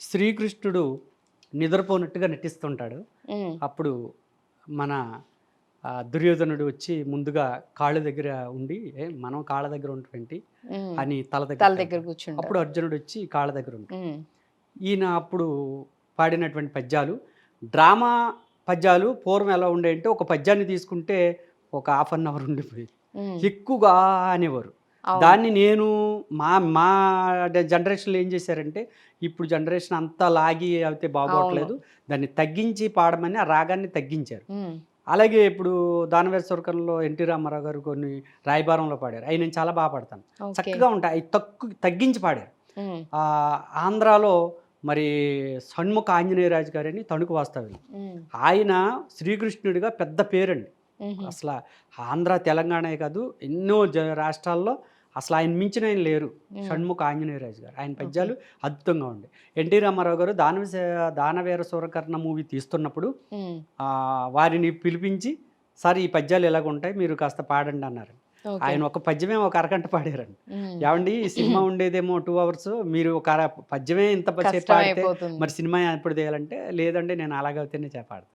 శ్రీకృష్ణుడు నిద్రపోనట్టుగా నటిస్తుంటాడు. అప్పుడు మన దుర్యోధనుడు వచ్చి ముందుగా కాళ్ళ దగ్గర ఉండి "ఏ, మనం కాళ్ళ దగ్గర ఉమ్. అని తల దగ్గర తల దగ్గర అప్పుడు అర్జునుడు వచ్చి కాళ్ళ దగ్గర ఉంటాడు ఈయన అప్పుడు పాడినటువంటి పద్యాలు డ్రామా పద్యాలు పూర్వం ఎలా ఉండేయంటే ఒక పద్యాన్ని తీసుకుంటే ఒక హాఫ్ అన్ అవర్ ఉండిపోయేది. ఉమ్. ఎక్కువగా అనేవారు. దాన్ని నేను మా మా జనరేషన్లో ఏం చేశారంటే ఇప్పుడు జనరేషన్ అంతా లాగి అయితే బాగోట్లేదు. దాన్ని తగ్గించి పాడమని ఆ రాగాన్ని తగ్గించారు. అలాగే ఇప్పుడు దానవేర స్వర్గంలో ఎన్టీ రామారావు గారు కొన్ని రాయబారంలో పాడారు. అవి నేను చాలా బాగా పాడతాను. చక్కగా ఉంటాయి. అవి తక్కువ తగ్గించి పాడారు. ఆంధ్రాలో మరి షణ్ముఖ ఆంజనేయరాజు గారని తణుకు వాస్తవ్యులు. ఉమ్, ఆయన శ్రీకృష్ణుడిగా పెద్ద పేరండి. అసలు ఆంధ్ర తెలంగాణే కాదు ఎన్నో జ రాష్ట్రాల్లో అసలు ఆయన మించిన ఆయన లేరు. షణ్ముఖ ఆంజనేయరాజు గారు. ఆయన పద్యాలు అద్భుతంగా ఉండే. ఎన్టీ రామారావు గారు దానవ దానవీర సూరకర్ణ మూవీ తీస్తున్నప్పుడు వారిని పిలిపించి సార్ ఈ పద్యాలు ఎలాగ ఉంటాయి? మీరు కాస్త పాడండి అన్నారు. ఆయన ఒక పద్యమే ఒక అరగంట పాడారండి. ఏమండి ఈ సినిమా ఉండేదేమో టూ అవర్స్. మీరు ఒక పద్యమే ఇంత సేపు కష్టం పాడితే మరి సినిమా ఎప్పుడు తీయాలంటే లేదండి నేను అలాగైతేనే చేపాడతాను